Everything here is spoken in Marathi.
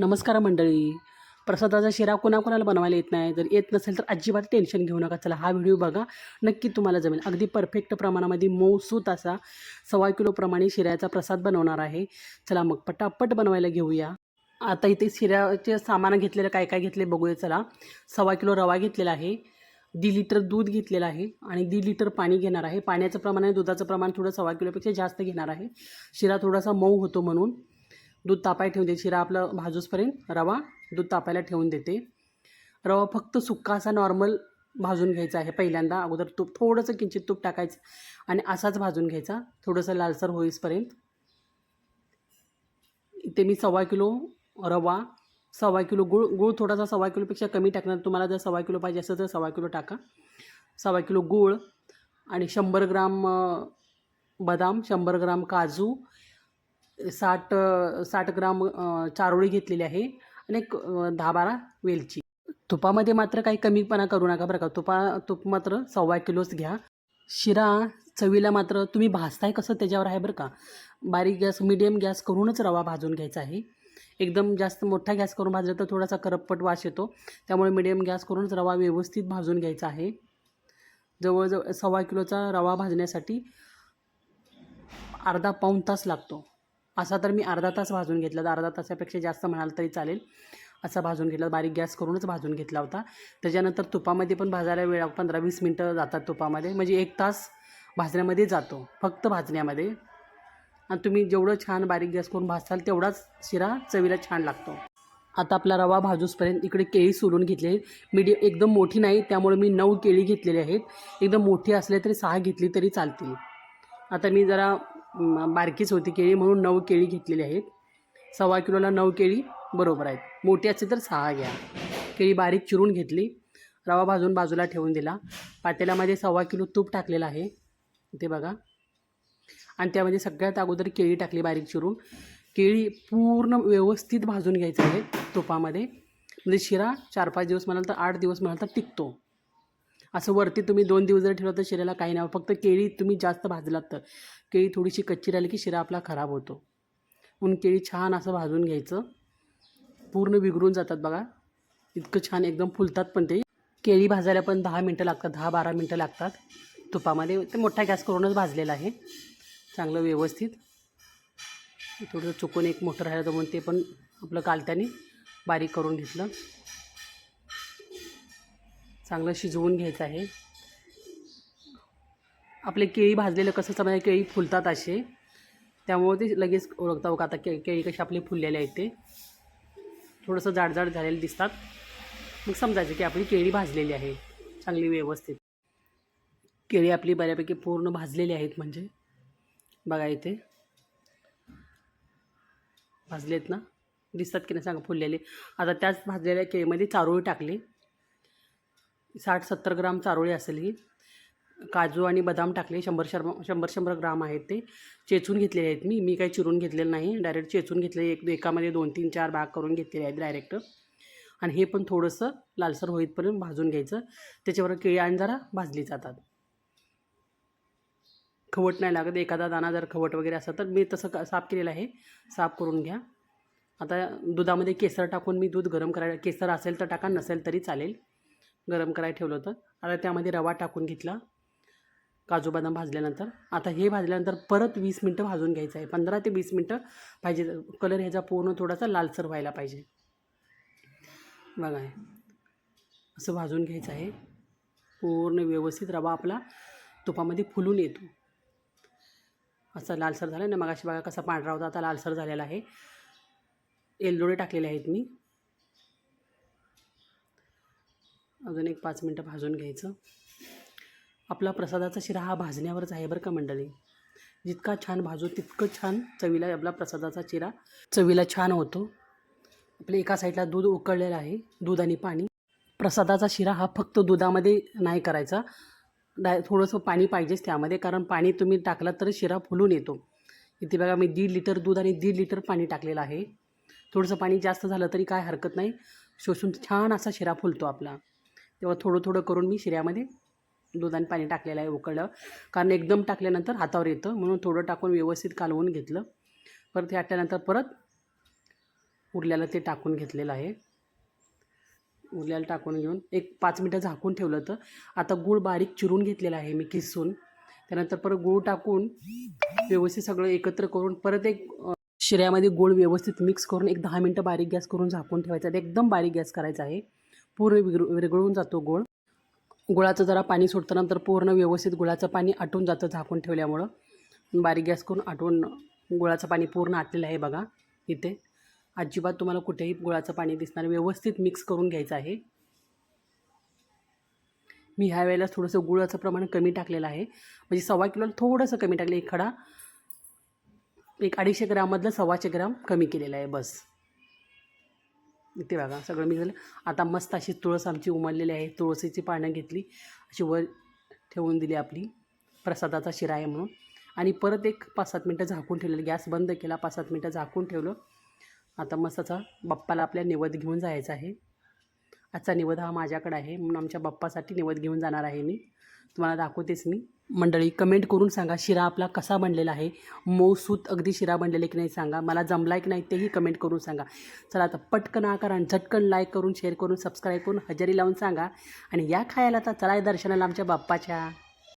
नमस्कार मंडळी. प्रसादाचा शिरा कोणाकोणाला बनवायला येत नाही जर येत नसेल तर अजिबात टेन्शन घेऊ नका. चला हा व्हिडिओ बघा. नक्की तुम्हाला जमेल. अगदी परफेक्ट प्रमाणामध्ये मऊसूत असा सव्वा किलोप्रमाणे शिऱ्याचा प्रसाद बनवणार आहे. चला मग पटापट बनवायला घेऊया. आता इथे शिऱ्याचे सामान घेतलेलं काय काय घेतले बघूया. चला सव्वा किलो रवा घेतलेला आहे. दीड लिटर दूध घेतलेलं आहे आणि दीड लिटर पाणी घेणार आहे. पाण्याचं प्रमाण आणि दुधाचं प्रमाण थोडं सव्वा किलोपेक्षा जास्त घेणार आहे. शिरा थोडासा मऊ होतो म्हणून. दूध तापायला ठेवून देते शिरा आपलं भाजूसपर्यंत रवा दूध तापायला ठेवून देते. रवा फक्त सुक्का असा नॉर्मल भाजून घ्यायचा आहे. पहिल्यांदा अगोदर तूप थोडंसं किंचित तूप टाकायचं आणि असाच भाजून घ्यायचा. थोडंसं लालसर होईसपर्यंत. इथे मी सव्वा किलो रवा सव्वा किलो गुळ गुळ थोडासा सव्वा किलोपेक्षा कमी टाकणार. तुम्हाला जर सव्वा किलो पाहिजे असेल तर सव्वा किलो टाका. सव्वा किलो गूळ आणि शंभर ग्राम बदाम शंभर ग्राम काजू साठ साठ ग्राम चारोळी घेतलेली आहे आणि एक दहा बारा वेलची. तुपामध्ये मात्र काही कमीपणा करू नका बरं का. तुपा तूप मात्र सव्वा किलोच घ्या. शिरा चवीला मात्र तुम्ही भाजताय कसं त्याच्यावर आहे बरं का. बारीक गॅस मिडियम गॅस करूनच रवा भाजून घ्यायचा आहे. एकदम जास्त मोठा गॅस करून भाजला तर थोडासा करपट वास येतो. त्यामुळे मिडियम गॅस करूनच रवा व्यवस्थित भाजून घ्यायचा आहे. जवळजवळ सव्वा किलोचा रवा भाजण्यासाठी अर्धा पाऊण तास लागतो. असा तर मी अर्धा तास भाजून घेतला. तर अर्धा तासापेक्षा जास्त म्हणाल तरी चालेल. असा भाजून घेतला. बारीक गॅस करूनच भाजून घेतला होता. त्याच्यानंतर तुपामध्ये पण भाजायला वेळ पंधरा वीस मिनटं जातात तुपामध्ये. म्हणजे एक तास भाजण्यामध्ये जातो. फक्त भाजण्यामध्ये. आणि तुम्ही जेवढं छान बारीक गॅस करून भाजताल तेवढाच शिरा चवीला छान लागतो. आता आपला रवा भाजूसपर्यंत इकडे केळी सोलून घेतली आहेत. मीडियम एकदम मोठी नाही त्यामुळे मी नऊ केळी घेतलेली आहेत. एकदम मोठी असले तरी सहा घेतली तरी चालतील. आता मी जरा बारकीच होती केळी म्हणून नऊ केळी घेतलेली आहेत. सव्वा किलोला नऊ केळी बरोबर आहेत. मोठी असते तर सहा घ्या. केळी बारीक चिरून घेतली. रवा भाजून बाजूला ठेवून दिला. पातेल्यामध्ये सव्वा किलो तूप टाकलेलं आहे. ते बघा. आणि त्यामध्ये सगळ्यात अगोदर केळी टाकली बारीक चिरून. केळी पूर्ण व्यवस्थित भाजून घ्यायचं आहे तुपामध्ये. म्हणजे शिरा चार पाच दिवस म्हणाल तर आठ दिवस म्हणाल तर टिकतो. असं वरती तुम्ही दोन दिवस जर ठेवलं तर शिऱ्याला काही नाही. फक्त केळी तुम्ही जास्त भाजलात तर. केळी थोडीशी कच्ची राहिली की शिरा आपला खराब होतो. म्हणून केळी छान असं भाजून घ्यायचं. पूर्ण विघरून जातात बघा. इतकं छान एकदम फुलतात पण ते. केळी भाजायला पण दहा मिनटं लागतात दहा बारा मिनटं लागतात. तुपामध्ये ते मोठा गॅस करूनच भाजलेला आहे. चांगलं व्यवस्थित. थोडं चुकून एक मोठं राहिलं तर म्हणून ते पण आपलं कालत्याने बारीक करून घेतलं. चांगलं शिजवून घ्यायचं आहे. आपले केळी भाजलेलं कसं समजा केळी फुलतात असे. त्यामुळे ते लगेच ओळखता का आता के केळी कशी आपली फुललेले आहेत ते. थोडंसं जाडजाड झालेले दिसतात. मग समजायचं की आपली केळी भाजलेली आहे. चांगली व्यवस्थित. केळी आपली बऱ्यापैकी पूर्ण भाजलेली आहेत म्हणजे. बघा इथे. भाजलेत ना? दिसतात की नाही सांगा फुललेले. आता त्याच भाजलेल्या केळीमध्ये चारोळी टाकली. साठ सत्तर ग्राम चारोळी असेल ही. काजू आणि बदाम टाकले. शंभर शर्मा शंभर शंभर ग्राम आहेत ते. चेचून घेतलेले आहेत मी. मी काही चिरून घेतलेलं नाही. डायरेक्ट चेचून घेतले एक एकामध्ये दोन तीन चार भाग करून घेतलेले आहेत डायरेक्ट आणि हे पण थोडंसं लालसर होईपर्यंत भाजून घ्यायचं. त्याच्यावर केळी आणि जरा भाजली जातात. खवट नाही लागत. एखादा दाणा जर खवट वगैरे असं तर मी तसं साफ केलेलं आहे. साफ करून घ्या. आता दुधामध्ये केसर टाकून मी दूध गरम करायला केसर असेल तर टाका नसेल तरी चालेल. गरम करायला ठेवलं होतं. आता त्यामध्ये रवा टाकून घेतला. काजू बदाम भाजल्यानंतर. आता हे भाजल्यानंतर परत वीस मिनटं भाजून घ्यायचं आहे. पंधरा ते वीस मिनटं पाहिजे. कलर ह्याचा पूर्ण थोडासा लालसर व्हायला पाहिजे. बघा. असं भाजून घ्यायचं आहे. पूर्ण व्यवस्थित रवा आपला तुपामध्ये फुलून येतो. असा लालसर झाला. ना मगाशी बघा कसा पांढरा होता. आता लालसर झालेला आहे. एलदोडे टाकलेले आहेत मी. अजून एक पाच मिनटं भाजून घ्यायचं. आपला प्रसादाचा शिरा हा भाजण्यावरच आहे बरं का मंडळी. जितका छान भाजू तितकं छान चवीला आपला प्रसादाचा शिरा चवीला छान होतो. आपल्या एका साईडला दूध उकळलेलं आहे दूध आणि पाणी. प्रसादाचा शिरा हा फक्त दुधामध्ये नाही करायचा. डाय थोडंसं पाणी पाहिजेच त्यामध्ये कारण पाणी तुम्ही टाकलात तर शिरा फुलून येतो. इथे बघा मी दीड लिटर दूध आणि दीड लिटर पाणी टाकलेलं आहे. थोडंसं पाणी जास्त झालं तरी काय हरकत नाही. शोषून छान असा शिरा फुलतो आपला. तेव्हा थोडं थोडं करून मी शिऱ्यामध्ये दूध आणि पाणी टाकलेलं आहे उकळलं. कारण एकदम टाकल्यानंतर हातावर येतं. म्हणून थोडं टाकून व्यवस्थित कालवून घेतलं. परत हे आटल्यानंतर परत उरल्याला ते टाकून घेतलेलं आहे. उरल्याला टाकून घेऊन एक पाच मिनटं झाकून ठेवलं होतं. आता गूळ बारीक चिरून घेतलेला आहे मी किसून. त्यानंतर परत गूळ टाकून व्यवस्थित सगळं एकत्र करून परत एक शिऱ्यामध्ये गूळ व्यवस्थित मिक्स करून एक दहा मिनटं बारीक गॅस करून झाकून ठेवायचा. एकदम बारीक गॅस करायचा आहे. पूर्ण विर विरघळून जातो गुळ. गुळाचं जरा पाणी सुटतं नंतर पूर्ण व्यवस्थित गुळाचं पाणी आटून जातं झाकून ठेवल्यामुळं. बारीक गॅस करून आटवून गुळाचं पाणी पूर्ण आटलेलं आहे बघा इथे. अजिबात तुम्हाला कुठेही गुळाचं पाणी दिसणार व्यवस्थित मिक्स करून घ्यायचं आहे. मी ह्या वेळेला थोडंसं गुळाचं प्रमाण कमी टाकलेलं आहे. म्हणजे सव्वा किलोला थोडंसं कमी टाकलं. एक खडा एक अडीचशे ग्राममधलं सव्वाशे ग्राम कमी केलेलं आहे बस. इथे बघा सगळं मी झालं. आता मस्त अशी तुळस आमची उमललेली आहे. तुळसीची पानं घेतली. अशी वर ठेवून दिली आपली. प्रसादाचा शिरा आहे म्हणून. आणि परत एक पाच सात मिनटं झाकून ठेवलेलं. गॅस बंद केला पाच सात मिनटं झाकून ठेवलं. आता मस्त असा बाप्पाला आपल्या निवद घेऊन जायचा आहे. आजचा निवद हा माझ्याकडे आहे. म्हणून आमच्या बाप्पासाठी निवद घेऊन जाणार आहे मी. तुम्हाला दाखवतेच मी. मंडळी कमेंट करून सांगा शिरा आपला कसा बनलेला आहे. मऊसूत अगदी शिरा बनलेला की नाही सांगा. मला जमला की नाही तेही कमेंट करून सांगा. चला आता पटकन आकार आणि झटकन लाईक करून शेअर करून सबस्क्राईब करून हजेरी लावून सांगा. आणि या खायला तर चला दर्शनाला आमच्या बाप्पाच्या.